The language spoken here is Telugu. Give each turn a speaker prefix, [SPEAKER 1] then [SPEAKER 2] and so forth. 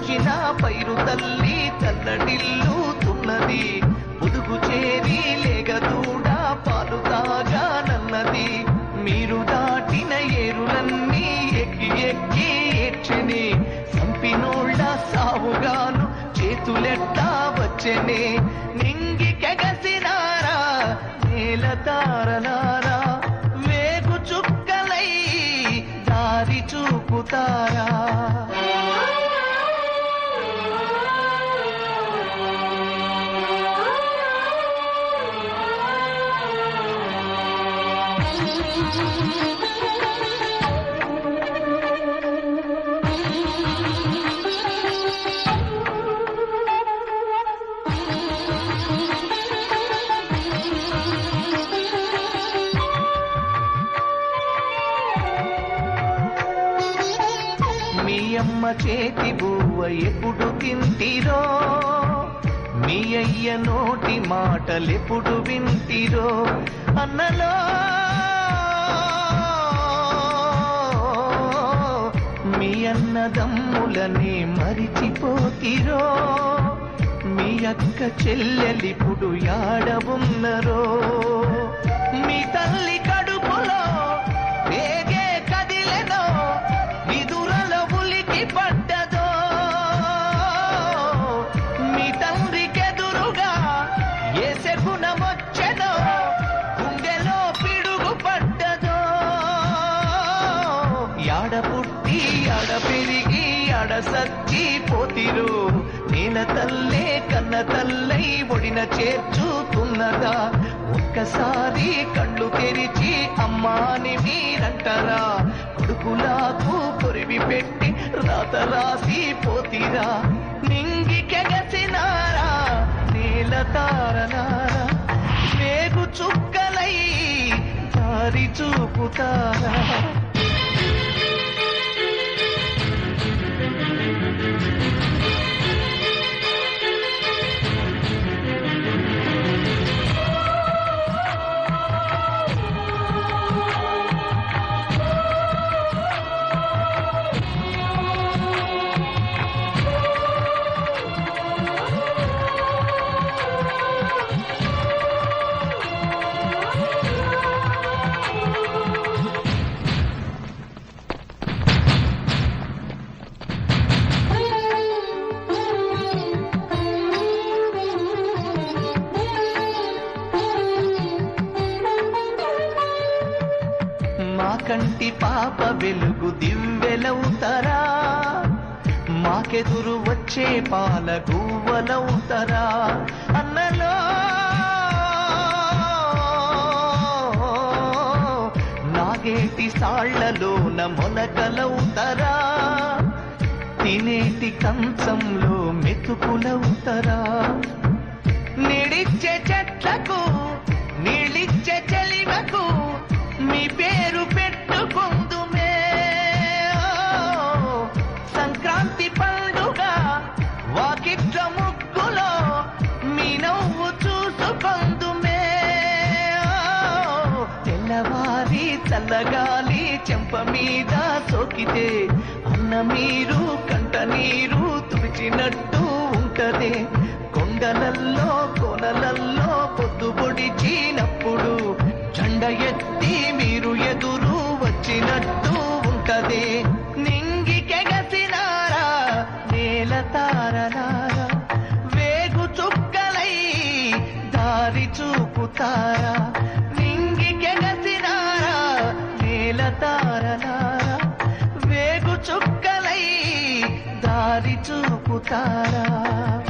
[SPEAKER 1] వచ్చిన పైరు తల్లి తల్లడిల్లుతున్నది పొదుగు చేరి లేగదూడ పాలు తాగానన్నది మీరు దాటిన ఏరులన్నీ ఎక్కి ఎక్కి ఏడ్చెని. సంపినోళ్ళ సావుగాను చేతులెట్టా వచ్చనే. నింగి కెగసినారా నేల తారనారా. వేగు చుక్కలై దారి చూపుతారా. అమ్మ చేతి బువ్వ ఎప్పుడు తింటిరో మీ అయ్య నోటి మాటలెప్పుడు వింటిరో అన్నలో అన్నదమ్ములనే మరిచిపోతిరో? మీ అక్క చెల్లెలిప్పుడు యాడవున్నరో? మీ తల్లి కడుపులో వేగే కదిలెనో విదురల ఉలికి పడ్డదో? మీ తండ్రికెదురుగా ఏ శకునమొచ్చెనో తడ సచ్చి పోతిరు నేల తల్లే కన్న తల్లై ఒడిన చేర్చుతున్నదా? ఒక్కసారి కళ్ళు తెరిచి అమ్మాని మీరంటరా? కొడుకులాకు కొరివి పెట్టి రాత రాసి పోతిరా? నింగి కెగసినారా? నేల తారనారా? వేగు చుక్కలై దారి చూపుతారా? కంటి పాప వెలుగు దివ్వెలవుతారా మాకెదురు వచ్చే పాల గువ్వలవుతారా అన్నలో నాగేటి సాళ్ళలోన మొలకలవుతారా తినేటి కంచంలో మెతుకులవుతారా నిడిచ్చే చెట్లకు నీళ్ళిచ్చే చల్లగాలి చెంప మీద సోకితే అన్న మీరు కంట నీరు తుడిచినట్టు ఉంటదే. కొండలల్లో కోనలల్లో పొద్దు పొడిచినప్పుడు జెండ ఎత్తి మీరు ఎదురు వచ్చినట్టు ఉంటదే. నింగికెగసినారా నేల తారనారా వేగు చుక్కలై దారి చూపుతారా? వేగు చుక్కలై దారి చూపుతారా